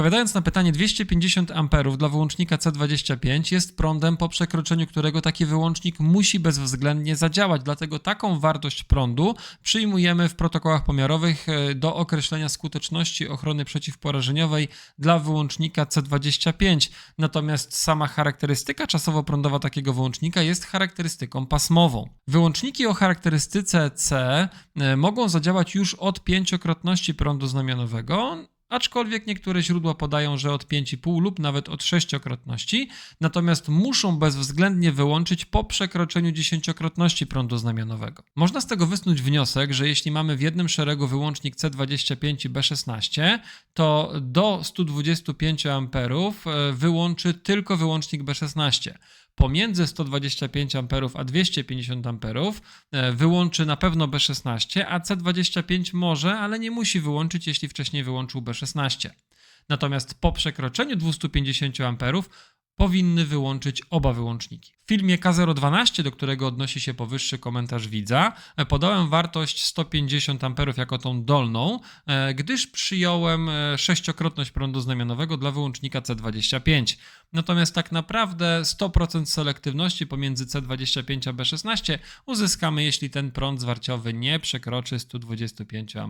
Odpowiadając na pytanie 250 A dla wyłącznika C25 jest prądem, po przekroczeniu którego taki wyłącznik musi bezwzględnie zadziałać. Dlatego taką wartość prądu przyjmujemy w protokołach pomiarowych e, do określenia skuteczności ochrony przeciwporażeniowej dla wyłącznika C25. Natomiast sama charakterystyka czasowo-prądowa takiego wyłącznika jest charakterystyką pasmową. Wyłączniki o charakterystyce C e, mogą zadziałać już od pięciokrotności prądu znamionowego, aczkolwiek niektóre źródła podają, że od 5,5 lub nawet od sześciokrotności, natomiast muszą bezwzględnie wyłączyć po przekroczeniu dziesięciokrotności prądu znamionowego. Można z tego wysnuć wniosek, że jeśli mamy w jednym szeregu wyłącznik C25 i B16, to do 125 A e, wyłączy tylko wyłącznik B16 pomiędzy 125 A a 250 A wyłączy na pewno B16, a C25 może, ale nie musi wyłączyć, jeśli wcześniej wyłączył B16. Natomiast po przekroczeniu 250 A powinny wyłączyć oba wyłączniki. W filmie K012, do którego odnosi się powyższy komentarz widza, e, podałem wartość 150 A jako tą dolną, e, gdyż przyjąłem e, sześciokrotność prądu znamionowego dla wyłącznika C25. Natomiast tak naprawdę 100% selektywności pomiędzy C25 a B16 uzyskamy, jeśli ten prąd zwarciowy nie przekroczy 125 A.